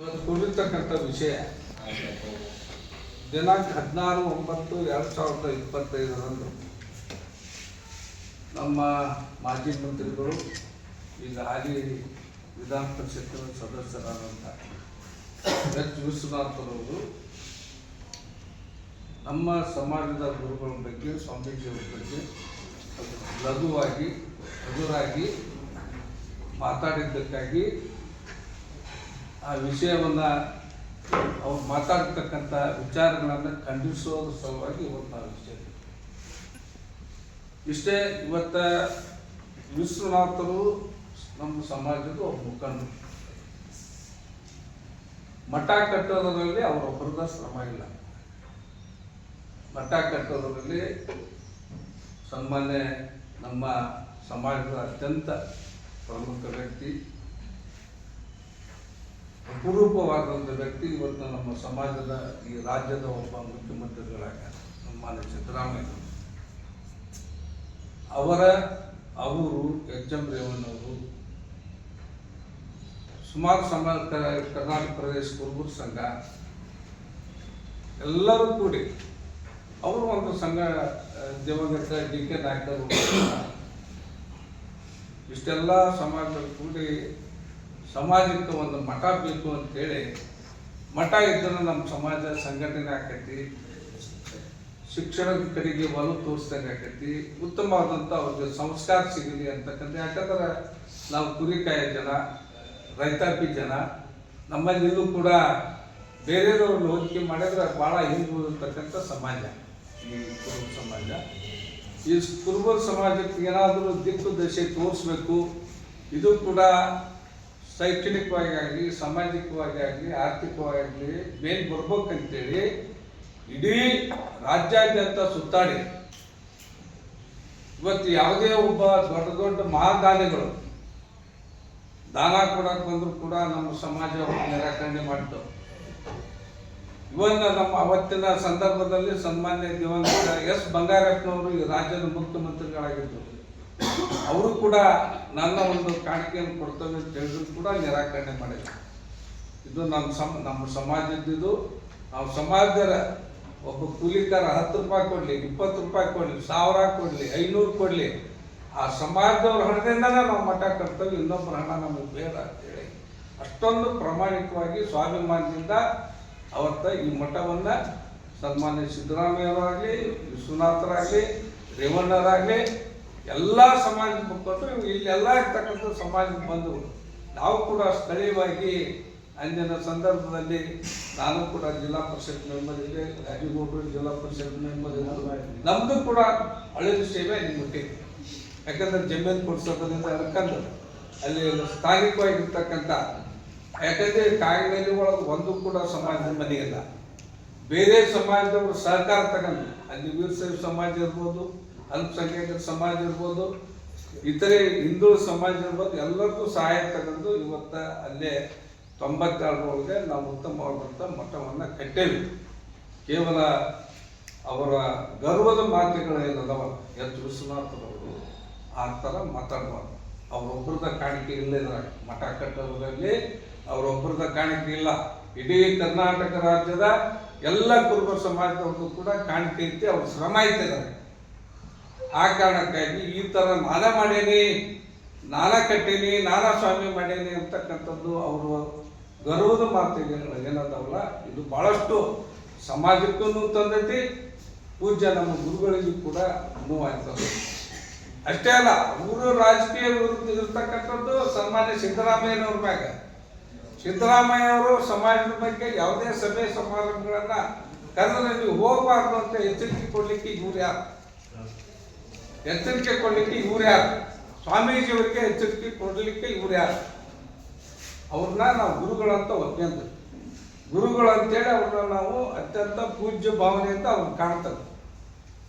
ಇವತ್ತು ವಿಷಯ. ದಿನಾಂಕ ಹದಿನಾರು, ಒಂಬತ್ತು, ಎರಡು ಸಾವಿರದ ಇಪ್ಪತ್ತೈದರಂದು ನಮ್ಮ ಮಾಜಿ ಮಂತ್ರಿಗಳು, ಈಗ ಹಾಲಿ ವಿಧಾನ ಪರಿಷತ್ತಿನ ಸದಸ್ಯರಾದಂಥ ಎಚ್. ವಿಶ್ವನಾಥರವರು ನಮ್ಮ ಸಮಾಜದ ಗುರುಗಳ ಬಗ್ಗೆ, ಸ್ವಾಮೀಜಿಯವರ ಬಗ್ಗೆ ಲಘುವಾಗಿ ಎದುರಾಗಿ ಮಾತಾಡಿದ್ದಕ್ಕಾಗಿ ಆ ವಿಷಯವನ್ನು ಅವ್ರು ಮಾತಾಡ್ತಕ್ಕಂಥ ವಿಚಾರಗಳನ್ನು ಖಂಡಿಸೋದ್ರ ಸಲುವಾಗಿ ಇವತ್ತು ನಾವು ವಿಷಯ ಇಷ್ಟೇ ಇವತ್ತ ವಿಶ್ವನಾಥರು ನಮ್ಮ ಸಮಾಜದ ಒಬ್ಬ ಮುಖಂಡರು. ಮಠ ಕಟ್ಟೋದರಲ್ಲಿ ಅವರೊಬ್ಬರದ ಶ್ರಮ ಇಲ್ಲ. ಮಠ ಕಟ್ಟೋದರಲ್ಲಿ ಸನ್ಮಾನ್ಯ ನಮ್ಮ ಸಮಾಜದ ಅತ್ಯಂತ ಪ್ರಮುಖ ವ್ಯಕ್ತಿ ಅಪರೂಪವಾದಂಥ ವ್ಯಕ್ತಿ ಇವತ್ತು ನಮ್ಮ ಸಮಾಜದ ಈ ರಾಜ್ಯದ ಒಬ್ಬ ಮುಖ್ಯಮಂತ್ರಿಗಳಾಗ ಮಾನ್ಯ ಸಿದ್ದರಾಮಯ್ಯ. ಅವರ, ಅವರು ಎಚ್ ಎಂ ರೇವಣ್ಣವರು ಸುಮಾರು ಸಮ ಕರ್ನಾಟಕ ಪ್ರದೇಶ ಕುರುಬರ ಸಂಘ, ಎಲ್ಲರೂ ಕೂಡಿ ಅವರು ಒಂದು ಸಂಘ ದಿವಂಗತ ಡಿ ಕೆ ನಾಯ್ಕರು ಇಷ್ಟೆಲ್ಲ ಸಮಾಜದಲ್ಲಿ ಕೂಡಿ ಸಮಾಜಕ್ಕೆ ಒಂದು ಮಠ ಬೇಕು ಅಂತೇಳಿ ಮಠ ಇದ್ದರೆ ನಮ್ಮ ಸಮಾಜ ಸಂಘಟನೆ ಆಕೈತಿ. ಶಿಕ್ಷಣದ ಕಡೆಗೆ ಒಲವು ತೋರಿಸ್ದಂಗೆ ಆಕೈತಿ. ಉತ್ತಮವಾದಂಥ ಅವ್ರಿಗೆ ಸಂಸ್ಕಾರ ಸಿಗಲಿ ಅಂತಕ್ಕಂಥ, ಯಾಕಂದ್ರೆ ನಾವು ಕುರಿಕಾಯ ಜನ, ರೈತಾಪಿ ಜನ ನಮ್ಮಲ್ಲಿಲ್ಲೂ ಕೂಡ ಬೇರೆಯವ್ರನ್ನ ಹೋಲಿಕೆ ಮಾಡಿದ್ರೆ ಭಾಳ ಹಿಂದುಳಿರ್ತಕ್ಕಂಥ ಸಮಾಜ. ಈ ಕುರುಬ ಸಮಾಜ. ಈ ಕುರುಬ ಸಮಾಜಕ್ಕೆ ಏನಾದರೂ ದಿಕ್ಕು, ದಶೆ ತೋರಿಸ್ಬೇಕು, ಇದು ಕೂಡ ಶೈಕ್ಷಣಿಕವಾಗಿ ಆಗಲಿ ಸಾಮಾಜಿಕವಾಗಿ ಆಗಲಿ ಆರ್ಥಿಕವಾಗಿ ಆಗಲಿ ಮೇಲ್ ಬರ್ಬೇಕಂತೇಳಿ ಇಡೀ ರಾಜ್ಯಾದ್ಯಂತ ಸುತ್ತಾಡಿ. ಇವತ್ತು ಯಾವುದೇ ಒಬ್ಬ ದೊಡ್ಡ ದೊಡ್ಡ ಮಹಾದಾನಿಗಳು, ದಾನ ಕೊಡಕ್ಕೆ ಬಂದರೂ ಕೂಡ ನಮ್ಮ ಸಮಾಜ ನಿರಾಕರಣೆ ಮಾಡ್ತು ಇವನ್ನ ನಮ್ಮ ಅವತ್ತಿನ ಸಂದರ್ಭದಲ್ಲಿ ಸನ್ಮಾನ್ಯ ದಿವಂಗತ ಎಸ್ ಬಂಗಾರಪ್ಪನವರು ಈ ರಾಜ್ಯದ ಮುಖ್ಯಮಂತ್ರಿಗಳಾಗಿದ್ದರು. ಅವರು ಕೂಡ ನನ್ನ ಒಂದು ಕಾಣಿಕೆಯನ್ನು ಕೊಡ್ತೇವೆ ಅಂತ ಹೇಳಿದ್ರು ಕೂಡ ನಿರಾಕರಣೆ ಮಾಡಿದ್ರು. ಇದು ನಮ್ಮ ಸಮ, ನಮ್ಮ ಸಮಾಜದ್ದು ನಾವು ಸಮಾಜದ ಒಬ್ಬ ಕೂಲಿಕಾರ ಹತ್ತು ರೂಪಾಯಿ ಕೊಡಲಿ, ಇಪ್ಪತ್ತು ರೂಪಾಯಿ ಕೊಡಲಿ, ಸಾವಿರ ಕೊಡಲಿ, ಐನೂರು ಕೊಡಲಿ, ಆ ಸಮಾಜದವ್ರ ಹಣದಿಂದನೇ ನಾವು ಮಠ ಕಟ್ತೇವೆ, ಇನ್ನೊಬ್ಬರ ಹಣ ನಮಗೆ ಬೇಡ ಅಂತೇಳಿ ಅಷ್ಟೊಂದು ಪ್ರಾಮಾಣಿಕವಾಗಿ ಸ್ವಾಭಿಮಾನದಿಂದ ಅವತ್ತ ಈ ಮಠವನ್ನು ಸನ್ಮಾನ್ಯ ಸಿದ್ದರಾಮಯ್ಯವರಾಗಲಿ, ವಿಶ್ವನಾಥರಾಗಲಿ, ರೇವಣ್ಣರಾಗಲಿ ಎಲ್ಲ ಸಮಾಜದ ಮುಖಂಡರು ಇಲ್ಲೆಲ್ಲ ಇರ್ತಕ್ಕಂಥ ಸಮಾಜದ ಬಂಧುಗಳು ನಾವು ಕೂಡ ಸ್ಥಳೀಯವಾಗಿ ಅಂದಿನ ಸಂದರ್ಭದಲ್ಲಿ ನಾನು ಕೂಡ ಜಿಲ್ಲಾ ಪರಿಷತ್ ಮೆಂಬರ್ ಇದೆ ಜಿಲ್ಲಾ ಪರಿಷತ್ ಮೆಂಬರ್ ನಮ್ಮದು ಕೂಡ ಹಳೆಯ ಸೇವೆ ಮುಟ್ಟಿದೆ ಯಾಕಂದ್ರೆ ಜಮೀನು ಕೊಡಿಸೋದ್ರಿಂದ ಯಾಕಂದ್ರೆ ಅಲ್ಲಿ ಸ್ಥಾನಿಕವಾಗಿರ್ತಕ್ಕಂಥ, ಯಾಕಂದ್ರೆ ಕಾಗಿನಲ್ಲಿ ಒಳಗೆ ಒಂದು ಕೂಡ ಸಮಾಜದ ಇಲ್ಲ ಬೇರೆ ಸಮಾಜದವರು ಸಹಕಾರ ತಗೊಂಡು ಅಲ್ಲಿ ವೀರಶೈವ ಸಮಾಜ ಇರ್ಬೋದು ಅಲ್ಪಸಂಖ್ಯಾತರ ಸಮಾಜ ಇರ್ಬೋದು, ಇತರೆ ಹಿಂದೂ ಸಮಾಜ ಇರ್ಬೋದು, ಎಲ್ಲರಿಗೂ ಸಹಾಯ ತಗೊಂಡು ಇವತ್ತ ಅಲ್ಲೇ ತೊಂಬತ್ತೆರಡರೊಳಗೆ ನಾವು ಉತ್ತಮವಾದಂಥ ಮಠವನ್ನು ಕಟ್ಟೇವಿ ಕೇವಲ ಅವರ ಗರ್ವದ ಮಾತುಗಳು ಏನದವ ಎಚ್ ವಿಶ್ವನಾಥರವರು ಆ ಥರ ಮಾತಾಡಬಾರ್ದು. ಅವರೊಬ್ಬರದ ಕಾಣಿಕೆ ಇಲ್ಲದ ಮಠ ಕಟ್ಟೋದ್ರಲ್ಲಿ ಅವರೊಬ್ಬರದ ಕಾಣಿಕೆ ಇಲ್ಲ. ಇಡೀ ಕರ್ನಾಟಕ ರಾಜ್ಯದ ಎಲ್ಲ ಕುರುಬ ಸಮಾಜದವ್ರಿಗೂ ಕೂಡ ಕಾಣಿಕೆ ಐತಿ, ಅವ್ರ ಶ್ರಮ ಐತಿದ್ದಾರೆ ಆ ಕಾರಣಕ್ಕಾಗಿ ಈ ಥರ ನಾನೇ ಮಾಡೇನಿ ನಾನ ಕಟ್ಟೀನಿ ನಾನಾ ಸ್ವಾಮಿ ಮಾಡೇನಿ ಅಂತಕ್ಕಂಥದ್ದು ಅವರು ಗರ್ವದ ಮಾತುಗಳು ಏನದಾವಲ್ಲ ಇದು ಭಾಳಷ್ಟು ಸಮಾಜಕ್ಕೂ ತಂದೈತಿ, ಪೂಜ್ಯ ನಮ್ಮ ಗುರುಗಳಿಗೂ ಕೂಡ ನೋವಾಗ್ತದೆ ಅಷ್ಟೇ ಅಲ್ಲ, ಅವರು ರಾಜಕೀಯ ವಿರುದ್ಧ ಇರ್ತಕ್ಕಂಥದ್ದು ಸನ್ಮಾನ್ಯ ಸಿದ್ದರಾಮಯ್ಯನವ್ರ ಮ್ಯಾಗ. ಸಿದ್ದರಾಮಯ್ಯ ಅವರು ಸಮಾಜದ ಬಗ್ಗೆ ಯಾವುದೇ ಸಭೆ ಸಮಾರಂಭಗಳನ್ನ ಕರೆದ್ರೆ ನೀವು ಹೋಗಬಾರ್ದು ಅಂತ ಎಚ್ಚರಿಕೆ ಕೊಡ್ಲಿಕ್ಕೆ ಇವ್ರು ಯಾರು? ಎಚ್ಚರಿಕೆ ಕೊಡಲಿಕ್ಕೆ ಇವ್ರು ಯಾರು? ಸ್ವಾಮೀಜಿಯವರಿಗೆ ಎಚ್ಚರಿಕೆ ಕೊಡಲಿಕ್ಕೆ ಇವ್ರು ಯಾರು? ಅವ್ರನ್ನ ನಾವು ಗುರುಗಳಂತ ಒಪ್ಕೊಂಡ್ವಿ ಗುರುಗಳು ಅಂತೇಳಿ ಅವ್ರನ್ನ ನಾವು ಅತ್ಯಂತ ಪೂಜ್ಯ ಭಾವನೆ ಅಂತ ಅವ್ರನ್ನ ಕಾಣ್ತವೆ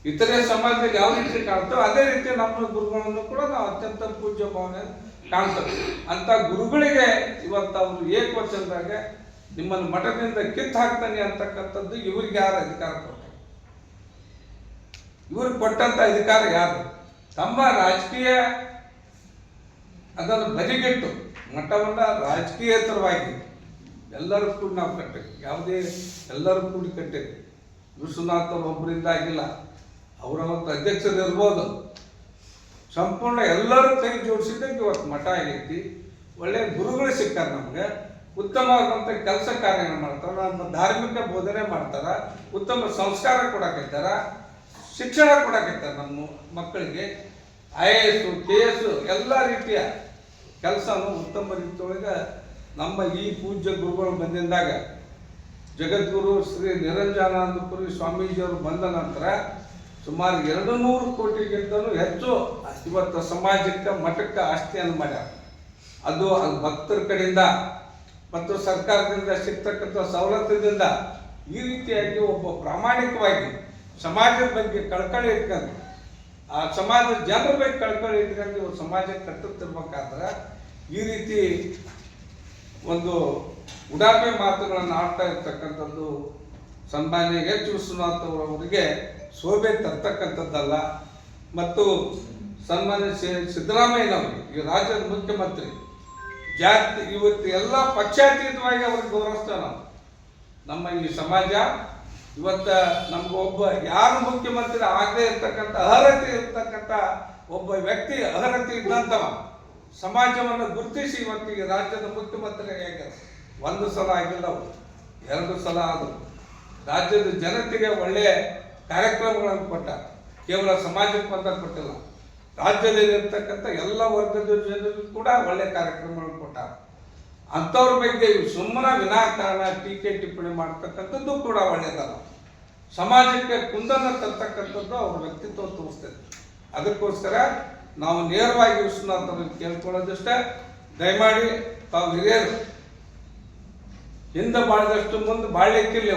ಇತರೆ ಸಮಾಜದಲ್ಲಿ ಯಾವ ರೀತಿ ಕಾಣ್ತೇವೆ ಅದೇ ರೀತಿ ನಮ್ಮ ಗುರುಗಳನ್ನು ಕೂಡ ನಾವು ಅತ್ಯಂತ ಪೂಜ್ಯ ಭಾವನೆ ಕಾಣ್ತೇವೆ. ಅಂತ ಗುರುಗಳಿಗೆ ಇವತ್ತು ಅವರು ಏಕವಚನದಾಗ ನಿಮ್ಮನ್ನು ಮಠದಿಂದ ಕಿತ್ತು ಹಾಕ್ತಾನೆ ಅಂತಕ್ಕಂಥದ್ದು ಇವ್ರಿಗೆ ಯಾರು ಅಧಿಕಾರ ಕೊಟ್ಟರು ಇವ್ರಿಗೆ ಕೊಟ್ಟಂತ ಅಧಿಕಾರ ಯಾರು ತಮ್ಮ ರಾಜಕೀಯ ಅದನ್ನು ಬದಿಗಿಟ್ಟು ಮಠವನ್ನ ರಾಜಕೀಯೇತರವಾಗಿ ಎಲ್ಲರೂ ಕೂಡ ನಾವು ಕಟ್ಟಬೇಕು. ಯಾವುದೇ ಎಲ್ಲರೂ ಕೂಡಿ ಕಟ್ಟೇವಿ ವಿಶ್ವನಾಥ್ ಒಬ್ಬರಿಂದ ಆಗಿಲ್ಲ ಅವರ ಒಂದು ಅಧ್ಯಕ್ಷರು ಇರ್ಬೋದು ಸಂಪೂರ್ಣ ಎಲ್ಲರೂ ಕೈ ಜೋಡಿಸಿದ್ದಕ್ಕೆ ಇವತ್ತು ಮಠ ಆಗೈತಿ. ಒಳ್ಳೆಯ ಗುರುಗಳು ಸಿಕ್ತಾರೆ ನಮಗೆ. ಉತ್ತಮವಾದಂಥ ಕೆಲಸ ಕಾರ್ಯಗಳು ಮಾಡ್ತಾರೆ. ನಮ್ಮ ಧಾರ್ಮಿಕ ಬೋಧನೆ ಮಾಡ್ತಾರ. ಉತ್ತಮ ಸಂಸ್ಕಾರ ಕೊಡಕತ್ತಾರ ಶಿಕ್ಷಣ ಕೊಡಕತ್ತಾರ ನಮ್ಮ ಮಕ್ಕಳಿಗೆ I A S K S ಎಲ್ಲ ರೀತಿಯ ಕೆಲಸನೂ ಉತ್ತಮ ರೀತಿಯೊಳಗೆ ನಮ್ಮ ಈ ಪೂಜ್ಯ ಗುರುಗಳು ಬಂದಿದ್ದಾಗ ಜಗದ್ಗುರು ಶ್ರೀ ನಿರಂಜನಾನಂದಪುರಿ ಸ್ವಾಮೀಜಿಯವರು ಬಂದ ನಂತರ ಸುಮಾರು ಎರಡು ನೂರು ಕೋಟಿಗಿಂತಲೂ ಹೆಚ್ಚು ಇವತ್ತು ಸಮಾಜಕ್ಕೆ, ಮಠಕ್ಕೆ ಆಸ್ತಿಯನ್ನು ಮಾಡ್ಯಾರ. ಅದು ಭಕ್ತರ ಕಡೆಯಿಂದ ಮತ್ತು ಸರ್ಕಾರದಿಂದ ಸಿಗ್ತಕ್ಕಂಥ ಸವಲತ್ತಿನಿಂದ ಈ ರೀತಿಯಾಗಿ ಒಬ್ಬ ಪ್ರಾಮಾಣಿಕವಾಗಿ ಸಮಾಜದ ಬಗ್ಗೆ ಕಳ್ಕಳಿ ಇಟ್ಕೊಂಡು, ಆ ಸಮಾಜದ ಜನರ ಬಗ್ಗೆ ಕಳ್ಕಳಿ ಇಟ್ಕೊಂಡು ಇವ್ರು ಸಮಾಜ ಕಟ್ಟುತ್ತಿರ್ಬೇಕಾದ್ರೆ ಈ ರೀತಿ ಒಂದು ಉಡಾಪೆ ಮಾತುಗಳನ್ನು ಆಡ್ತಾ ಇರ್ತಕ್ಕಂಥದ್ದು ಸನ್ಮಾನ್ಯ ಎಚ್ ವಿಶ್ವನಾಥ್ ಅವರವರಿಗೆ ಶೋಭೆ ತರ್ತಕ್ಕಂಥದ್ದಲ್ಲ. ಮತ್ತು ಸನ್ಮಾನ್ಯ ಸಿದ್ದರಾಮಯ್ಯನವರು ಈ ರಾಜ್ಯದ ಮುಖ್ಯಮಂತ್ರಿ, ಜಾತಿ, ಇವತ್ತು ಎಲ್ಲ ಪಕ್ಷಾತೀತವಾಗಿ ಅವ್ರಿಗೆ ಗೌರವಿಸ್ತೇವೆ ನಾವು ನಮ್ಮ ಈ ಸಮಾಜ ಇವತ್ತ ನಮ್ಗೆ ಒಬ್ಬ ಯಾರು ಮುಖ್ಯಮಂತ್ರಿ ಆಗದೆ ಇರ್ತಕ್ಕಂಥ ಅರ್ಹತೆ ಇರ್ತಕ್ಕಂಥ ಒಬ್ಬ ವ್ಯಕ್ತಿ ಅರ್ಹತೆ ಇದ್ದಂಥವ, ಸಮಾಜವನ್ನು ಗುರುತಿಸಿ ಇವತ್ತಿಗೆ ರಾಜ್ಯದ ಮುಖ್ಯಮಂತ್ರಿ ಹೇಗೆ? ಒಂದು ಸಲ ಆಗಿಲ್ಲ ಎರಡು ಸಲ ಆದರು. ರಾಜ್ಯದ ಜನತೆಗೆ ಒಳ್ಳೆಯ ಕಾರ್ಯಕ್ರಮಗಳನ್ನು ಕೊಟ್ಟ ಕೇವಲ ಸಮಾಜಕ್ಕೆ ಮಾತ್ರ ಕೊಟ್ಟಿಲ್ಲ. ರಾಜ್ಯದಲ್ಲಿ ಇರ್ತಕ್ಕಂಥ ಎಲ್ಲ ವರ್ಗದ ಜನರಿಗೂ ಕೂಡ ಒಳ್ಳೆ ಕಾರ್ಯಕ್ರಮಗಳನ್ನು ಕೊಟ್ಟ ಅಂಥವ್ರ ಬಗ್ಗೆ ಸುಮ್ಮನೆ ವಿನಾಕಾರಣ ಟೀಕೆ ಟಿಪ್ಪಣಿ ಮಾಡ್ತಕ್ಕಂಥದ್ದು ಕೂಡ ಒಳ್ಳೆಯದಲ್ಲ ಸಮಾಜಕ್ಕೆ ಕುಂದನ ತರ್ತಕ್ಕಂಥದ್ದು ಅವ್ರ ವ್ಯಕ್ತಿತ್ವ ತೋರಿಸ್ತದೆ. ಅದಕ್ಕೋಸ್ಕರ ನಾವು ನೇರವಾಗಿ ವಿಶ್ವನಾಥ್ ಕೇಳ್ಕೊಳ್ಳೋದಷ್ಟೇ. ದಯಮಾಡಿ ತಾವು ಹಿರಿಯರು. ಹಿಂದೆ ಬಾಳಿದಷ್ಟು ಮುಂದೆ ಬಾಳ್ಲಿಕ್ಕಿಲ್ಲ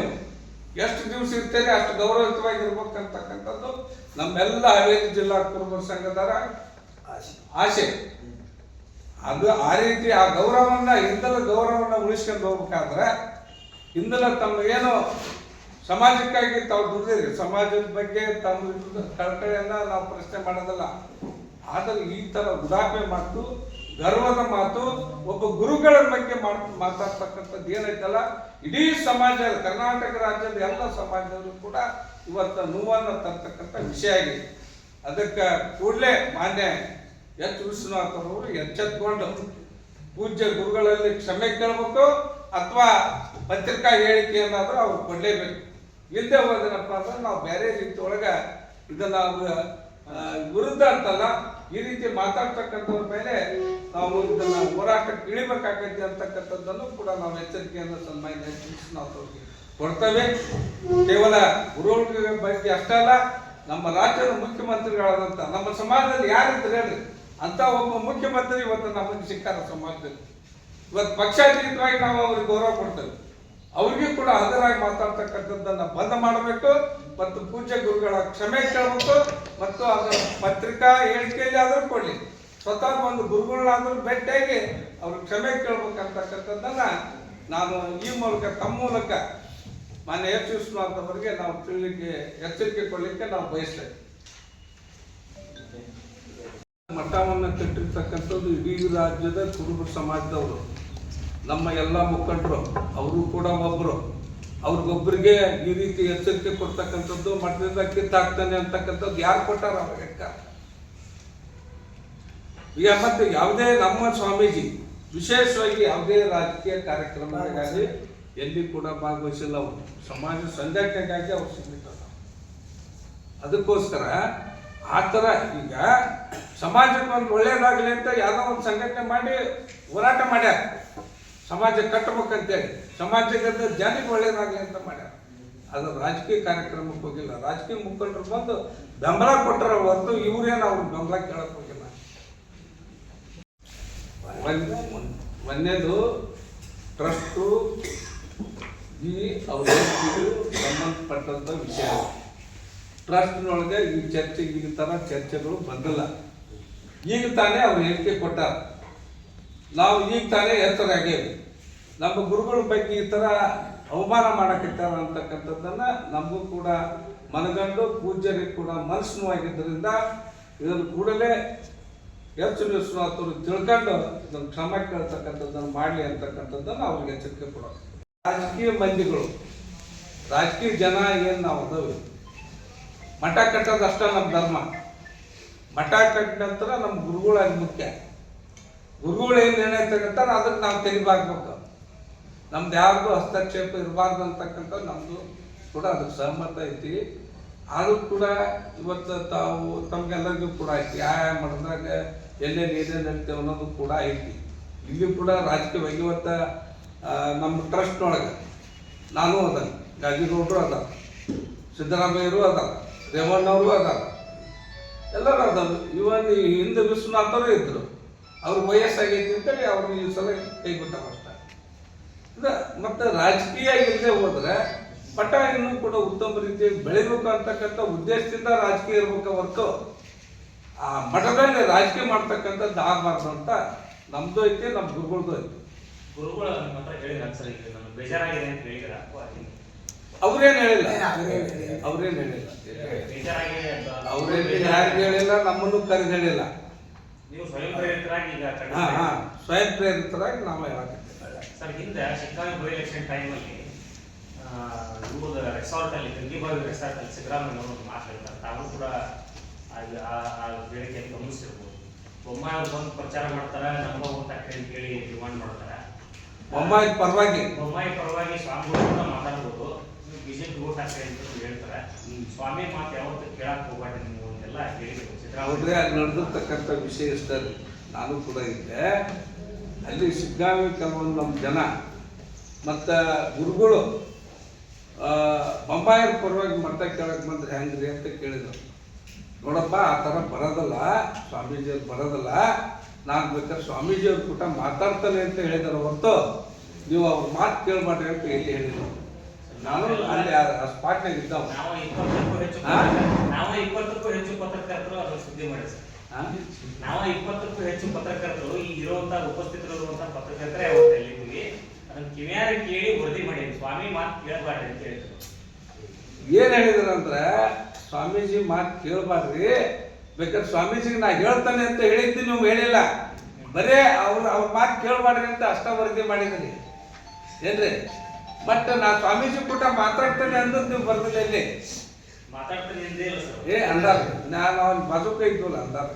ಎಷ್ಟು ದಿವಸ ಇರ್ತೇನೆ, ಅಷ್ಟು ಗೌರವಯುತವಾಗಿ ಇರ್ಬೇಕಂತಕ್ಕಂಥದ್ದು ನಮ್ಮೆಲ್ಲ ಹಾವೇರಿ ಜಿಲ್ಲಾ ಕುರುಬರ ಸಂಘದರ ಆಶೆ. ಅದು ಆ ರೀತಿ ಆ ಗೌರವವನ್ನ ಹಿಂದಲ ಗೌರವವನ್ನ ಉಳಿಸ್ಕೊಂಡು ಹೋಗ್ಬೇಕಾದ್ರೆ ಹಿಂದಲ ಏನು ಸಮಾಜಕ್ಕಾಗಿ ತಾವು ದುಡಿದಿರಿ ಸಮಾಜದ ಬಗ್ಗೆ ತಮ್ಮ ಕಳಕಳಿಯನ್ನ ನಾವು ಪ್ರಶ್ನೆ ಮಾಡೋದಲ್ಲ. ಆದರೆ ಈ ತರ ಉಡಾಪೆ ಮಾತು, ಗರ್ವದ ಮಾತು, ಒಬ್ಬ ಗುರುಗಳ ಬಗ್ಗೆ ಮಾತಾಡ್ತಕ್ಕಂಥದ್ದು ಏನೈತಲ್ಲ ಇಡೀ ಸಮಾಜ, ಕರ್ನಾಟಕ ರಾಜ್ಯದ ಎಲ್ಲ ಸಮಾಜದವರು ಕೂಡ ಇವತ್ತು ನೋವನ್ನು ತರ್ತಕ್ಕಂಥ ವಿಷಯ ಆಗಿದೆ. ಅದಕ್ಕೆ ಕೂಡಲೇ ಮಾನ್ಯ ಎಚ್. ವಿಶ್ವನಾಥ್ ಅವರು ಎಚ್ಚೆತ್ಕೊಂಡು ಪೂಜ್ಯ ಗುರುಗಳಲ್ಲಿ ಕ್ಷಮೆ ಕೇಳಬೇಕು ಅಥವಾ ಪತ್ರಿಕಾ ಹೇಳಿಕೆಯನ್ನಾದ್ರೂ ಅವ್ರು ಕೊಡಲೇಬೇಕು. ಇಲ್ಲದೆ ಹೋದನಪ್ಪ ಅಂದ್ರೆ ನಾವು ಬೇರೆ ರೀತಿ ಒಳಗೆ ಇದನ್ನ ಅವ್ರ, ವಿರುದ್ಧ ಅಂತಲ್ಲ ಈ ರೀತಿ ಮಾತಾಡ್ತಕ್ಕಂಥವ್ರ ಮೇಲೆ ನಾವು ಇದನ್ನ ಹೋರಾಟಕ್ಕೆ ಇಳಿಬೇಕಾಗತ್ತೆ ಅಂತಕ್ಕಂಥದ್ದನ್ನು ಕೂಡ ನಾವು ಎಚ್ಚರಿಕೆಯನ್ನು ಸನ್ಮಾನ ನಾವು ಕೊಡ್ತೇವೆ. ಕೇವಲ ಗುರುಗಳ ಬಗ್ಗೆ ಅಷ್ಟೇ ಅಲ್ಲ ನಮ್ಮ ರಾಜ್ಯದ ಮುಖ್ಯಮಂತ್ರಿಗಳಾದಂಥ ನಮ್ಮ ಸಮಾಜದಲ್ಲಿ ಯಾರಿದ್ರು ಹೇಳಿ ಅಂತ ಒಬ್ಬ ಮುಖ್ಯಮಂತ್ರಿ ಇವತ್ತು ನಮಗೆ ಸಿಕ್ಕಾರ ಸಮಾಜದಲ್ಲಿ. ಇವತ್ತು ಪಕ್ಷಾತೀತವಾಗಿ ನಾವು ಅವ್ರಿಗೆ ಗೌರವ ಕೊಡ್ತೇವೆ. ಅವ್ರಿಗೂ ಕೂಡ ಹದರಾಗಿ ಮಾತಾಡ್ತಕ್ಕಂಥದ್ದನ್ನ ಬಂದ್ ಮಾಡಬೇಕು ಮತ್ತು ಪೂಜ್ಯ ಗುರುಗಳ ಕ್ಷಮೆ ಕೇಳಬೇಕು ಮತ್ತು ಅದರ ಪತ್ರಿಕಾ ಹೇಳಿಕೆಯಲ್ಲಿ ಆದರೂ ಕೊಡ್ಲಿ. ಸ್ವತಃ ಒಂದು ಗುರುಗಳನ್ನಾದ್ರೂ ಭೇಟಿಯಾಗಿ ಅವ್ರ ಕ್ಷಮೆ ಕೇಳ್ಬೇಕಂತಕ್ಕಂಥದ್ದನ್ನ ನಾನು ಈ ಮೂಲಕ ತಮ್ಮ ಮೂಲಕ ಮಾನ್ಯ ಎಚ್ ವಿಶ್ವನಾಥ್ ನಾವು ತಿಳಿಲಿಕ್ಕೆ ಎಚ್ಚರಿಕೆ ಕೊಡಲಿಕ್ಕೆ ನಾವು ಬಯಸ್ತೇವೆ. ಮಠವನ್ನು ಕಟ್ಟಿರ್ತಕ್ಕಂಥದ್ದು ಇಡೀ ರಾಜ್ಯದ ಕುರುಬ ಸಮಾಜದವರು. ನಮ್ಮ ಎಲ್ಲ ಮುಖಂಡರು, ಅವರು ಕೂಡ ಒಬ್ಬರು ಅವ್ರಿಗೊಬ್ಬರಿಗೆ ಈ ರೀತಿ ಎಚ್ಚರಿಕೆ ಕೊಡ್ತಕ್ಕಂಥದ್ದು, ಮಠದಿಂದ ಕಿತ್ತಾಕ್ತಾನೆ ಅಂತಕ್ಕಂಥದ್ದು ಯಾರು ಕೊಟ್ಟಾರ ಅಕ್ಕ? ಈಗ ಮತ್ತೆ ಯಾವುದೇ ನಮ್ಮ ಸ್ವಾಮೀಜಿ, ವಿಶೇಷವಾಗಿ ಯಾವುದೇ ರಾಜಕೀಯ ಕಾರ್ಯಕ್ರಮಗಳಿಗಾಗಿ ಎಲ್ಲಿ ಕೂಡ ಭಾಗವಹಿಸಿಲ್ಲ ಅವರು. ಸಮಾಜ ಸಂಘಟನೆಗಾಗಿ ಅವ್ರು ಸೀಮಿತ ಅದಕ್ಕೋಸ್ಕರ ಆ ಥರ ಈಗ ಸಮಾಜಕ್ಕೆ ಒಂದು ಒಳ್ಳೇದಾಗಲಿ ಅಂತ ಯಾವುದೋ ಒಂದು ಸಂಘಟನೆ ಮಾಡಿ ಹೋರಾಟ ಮಾಡ್ಯಾರ. ಸಮಾಜ ಕಟ್ಟಬೇಕಂತೇಳಿ ಸಮಾಜಕ್ಕೆ ಜನಕ್ಕೆ ಒಳ್ಳೇದಾಗಲಿ ಅಂತ ಮಾಡ್ಯಾರ. ಅದು ರಾಜಕೀಯ ಕಾರ್ಯಕ್ರಮಕ್ಕೆ ಹೋಗಿಲ್ಲ. ರಾಜಕೀಯ ಮುಖಂಡರು ಬಂದು ಬೆಂಬಲ ಕೊಟ್ಟರೆ ಹೊರತು ಇವ್ರೇನು ಅವ್ರು ಬೆಂಬಲ ಕೇಳಕ್ಕೆ ಹೋಗಿಲ್ಲ. ಒಂದೇದು ಟ್ರಸ್ಟು ಈ ಅವ್ರ ಸಂಬಂಧಪಟ್ಟಂತ ವಿಷಯ. ಟ್ರಸ್ಟ್ನೊಳಗೆ ಈ ಚರ್ಚೆಗೆ ಈ ಥರ ಚರ್ಚೆಗಳು ಬಂದಿಲ್ಲ. ಈಗ ತಾನೇ ಅವ್ರು ಹೇಳಿಕೆ ಕೊಟ್ಟಾರ. ನಾವು ಈಗ ತಾನೇ ಆಗೇವಿ ನಮ್ಮ ಗುರುಗಳ ಬಗ್ಗೆ ಈ ಥರ ಅವಮಾನ ಮಾಡಕತ್ತಾರ ಅಂತಕ್ಕಂಥದ್ದನ್ನು ನಮಗೂ ಕೂಡ ಮನಗಂಡು ಪೂಜ್ಯರಿಗೆ ಕೂಡ ಮನಸ್ಸು ಆಗಿದ್ದರಿಂದ ಇದನ್ನು ಕೂಡಲೇ ಎಚ್ ವಿಶ್ವನಾಥರು ತಿಳ್ಕೊಂಡು ಇದನ್ನು ಕ್ಷಮ ಕೇಳ್ತಕ್ಕಂಥದ್ದನ್ನು ಮಾಡಲಿ ಅಂತಕ್ಕಂಥದ್ದನ್ನು ಅವ್ರಿಗೆ ಎಚ್ಚರಿಕೆ ಕೊಡೋದು. ರಾಜಕೀಯ ಮಂದಿಗಳು, ರಾಜಕೀಯ ಜನ ಏನು ನಾವು ಅದಾವೆ? ಮಠ ಕಟ್ಟೋದು ಅಷ್ಟೇ ನಮ್ಮ ಧರ್ಮ. ಮಠ ಕಟ್ಟಿದ ನಂತರ ನಮ್ಮ ಗುರುಗಳಾಗಿ ಮುಖ್ಯ. ಗುರುಗಳು ಏನು ನಿರ್ಣಯ ತಗೋತಾರೆ ಅದಕ್ಕೆ ನಾವು ತೆಗಿಬಾರ್ಬೇಕು ನಮ್ದು ಯಾರ್ದು ಹಸ್ತಕ್ಷೇಪ ಇರಬಾರ್ದು ಅಂತಕ್ಕಂಥ ನಮ್ಮದು ಕೂಡ ಅದಕ್ಕೆ ಸಹಮತ ಐತಿ. ಆದರೂ ಕೂಡ ಇವತ್ತು ತಾವು ತಮ್ಗೆಲ್ಲರಿಗೂ ಕೂಡ ಐತಿ. ಯಾವ ಮಠದಾಗ ಎಲ್ಲೆಲ್ಲಿ ಏನೇನು ಇರ್ತೇವೆ ಅನ್ನೋದು ಕೂಡ ಐತಿ. ಇಲ್ಲಿ ಕೂಡ ರಾಜಕೀಯವಾಗಿ ಇವತ್ತು ನಮ್ಮ ಟ್ರಸ್ಟ್ನೊಳಗೆ ನಾನು ಅದ ಗಾಜಿಗೌಡರು ಅದ ಸಿದ್ದರಾಮಯ್ಯರು ಅದ ರೇವಣ್ಣವರು ಅದಾರ ಎಲ್ಲರೂ ಅದಾರ ಇವನ್ ಹಿಂದೆ ವಿಶ್ವನಾಥರು ಇದ್ರು. ಅವ್ರ ವಯಸ್ಸಾಗೈತಿ ಅಂತೇಳಿ ಅವ್ರು ಈ ಸಲ ಕೈ ಬಿಟ್ಟಾರ ಅಷ್ಟೇ ಮತ್ತೆ ರಾಜಕೀಯ ಇಲ್ಲದೆ ಹೋದ್ರೆ ಮಠ ಇನ್ನೂ ಕೂಡ ಉತ್ತಮ ರೀತಿಯಾಗಿ ಬೆಳಿಬೇಕು ಅಂತಕ್ಕಂಥ ಉದ್ದೇಶದಿಂದ ರಾಜಕೀಯ ಇರ್ಬೇಕು ಹೊರತು ಆ ಮಠದಲ್ಲಿ ರಾಜಕೀಯ ಮಾಡ್ತಕ್ಕಂಥದ್ದು ಆಗಬಾರ್ದು ಅಂತ ನಮ್ದು ಐತಿ ನಮ್ಮ ಗುರುಗಳದ್ದು ಐತಿ. ಗುರುಗಳು ನಿಮ್ಮ ಹತ್ರ ಹೇಳಿದ್ರ ಸರ್ ಈಗ ನಮ್ಗೆ ಬೇಜಾರಾಗಿದೆ ಅಂತ ಹೇಳಿದ್ರ ಅವ್ರೇನ್ ಹೇಳಿಲ್ಲ. ಅವ್ರೇನ್ ಹೇಳಿಲ್ಲ. ಅವ್ರೇನ್ ಯಾರಿಗೂ ಹೇಳಿಲ್ಲ ನಮ್ಮನ್ನು ಕರೆದು ಹೇಳಿಲ್ಲ. ನೀವು ಸ್ವಯಂ ಪ್ರೇರಿತರಾಗಿ ಈಗ ಕಂಡು ಹಾ ಹಾ ಸ್ವಯಂ ಪ್ರೇರಿತರಾಗಿ ನಾವು ಸರ್ ಹಿಂದೆ ಶಿಕಾರಿ ಬೈ ಎಲೆಕ್ಷನ್ ಟೈಮಲ್ಲಿ ಇವ್ರದ ರೆಸಾರ್ಟ್ ಅಲ್ಲಿ ಗಂಗಿಬಾವಿ ರೆಸಾರ್ಟ್ ಅಲ್ಲಿ ಸಿದ್ದರಾಮಯ್ಯ ಅವರು ಒಂದು ಮಾತು ಹೇಳ್ತಾರೆ ತಾವು ಕೂಡ ಆ- ಬೇಡಿಕೆ ಗಮನಿಸಿರ್ಬೋದು. ಬೊಮ್ಮಾಯಿ ಅವ್ರು ಬಂದು ಪ್ರಚಾರ ಮಾಡ್ತಾರೆ ನಮ್ಮ ಊಟ ಕೇಳಿ ಕೇಳಿ ಡಿಮಾಂಡ್ ಮಾಡ್ತಾರೆ? ಬೊಮ್ಮಾಯಿ ಪರವಾಗಿ. ಬೊಮ್ಮಾಯಿ ಪರವಾಗಿ ಸ್ವಾಮಿಗಳು ಕೂಡ ಮಾತಾಡ್ಬೋದು. ಬಿಜೆಪಿ ಓಟ್ ಹಾಕ್ರಿ ಅಂತ ಹೇಳ್ತಾರೆ. ಸ್ವಾಮಿ ಮಾತು ಯಾವತ್ತೂ ಕೇಳಕ್ ಹೋಗ್ಬಾರ್ದು ನೀವು ಅಂತೆಲ್ಲ ಹೇಳಿದ್ರು. ಸಿದ್ದರಾಮಯ್ಯ ಅಲ್ಲಿ ನಡೆದಿರ್ತಕ್ಕಂಥ ವಿಷಯ ಇಷ್ಟೇ ರೀ. ನಾನು ಕೂಡ ಇದ್ದೆ ಅಲ್ಲಿ ಸಿದ್ಧಾಮಿ ಕೆಲವೊಂದು ನಮ್ಮ ಜನ ಮತ್ತು ಗುರುಗಳು ಬೊಂಬಾಯಿ ಪರವಾಗಿ ಮತ್ತೆ ಕೇಳಕ್ಕೆ ಬಂದ್ರೆ ಹೆಂಗ್ರಿ ಅಂತ ಕೇಳಿದರು ನೋಡಪ್ಪ, ಆ ಥರ ಬರೋದಲ್ಲ ಸ್ವಾಮೀಜಿಯವ್ರು ಬರೋದಲ್ಲ, ನಾನು ಬೇಕಾದ್ರೆ ಸ್ವಾಮೀಜಿಯವ್ರ ಕೂಟ ಮಾತಾಡ್ತಾನೆ ಅಂತ ಹೇಳಿದಾರೆ ಹೊರತು, ನೀವು ಅವ್ರ ಮಾತು ಕೇಳಬೇಡ್ರಿ ಅಂತ ಎಲ್ಲಿ ಹೇಳಿದ್ರು ನಾನು ಅಲ್ಲಿ ಆ ಸ್ಪಾಟ್ನಾಗ ಇದ್ದಾವ. ನಾವು ಇಪ್ಪತ್ತಕ್ಕೂ ಹೆಚ್ಚು? ನಾವು ಇಪ್ಪತ್ತಕ್ಕೂ ಹೆಚ್ಚು ಪತ್ರಕರ್ತರು ಅದನ್ನ ಸುದ್ದಿ ಮಾಡಿ ಸರ್ ನಾವು ಇಪ್ಪತ್ತಕ್ಕೂ ಹೆಚ್ಚು ಪತ್ರಕರ್ತರು ಈ ಇರುವಂತ ಉಪಸ್ಥಿತರಿರುವಂತ ಪತ್ರಕರ್ತರೇ ಅವತ್ತು ಎಲ್ಲಿದ್ದೀವಿ ಅದನ್ನ ಕಿವಿಯಾರ ಕೇಳಿ ವರದಿ ಮಾಡಿ. ಸ್ವಾಮಿ ಮಾತು ಕೇಳಬಾರ್ದು ಅಂತ ಹೇಳಿದ್ರು. ಏನ್ ಹೇಳಿದ್ರು ಅಂದ್ರೆ ಸ್ವಾಮೀಜಿ ಮಾತು ಕೇಳಬಾರ್ರಿ ಬೇಕಾದ್ರೆ ಸ್ವಾಮೀಜಿಗೆ ನಾ ಹೇಳ್ತಾನೆ ಅಂತ ಹೇಳಿದ್ದು ನೀವು ಹೇಳಿಲ್ಲ. ಬರೇ ಅವ್ರ ಅವ್ರ ಮಾತು ಕೇಳಬಾರ್ರಿ ಅಂತ ಅಷ್ಟ ವರದಿ ಮಾಡಿದ್ರಿ ಏನ್ರಿ? ಬಟ್ ನಾ ಸ್ವಾಮೀಜಿ ಕೂಟ ಮಾತಾಡ್ತೇನೆ ಅಂದ್ರೆ ನೀವು ಬರ್ದಿಲ್ಲ ಇಲ್ಲಿ. ಮಾತಾಡ್ತೇನೆ ಏ ಅಂದಾರ ನಾನು ಅವ್ನ ಬಾಜುಕ ಇದ್ವಲ್ಲ ಅಂದಾರ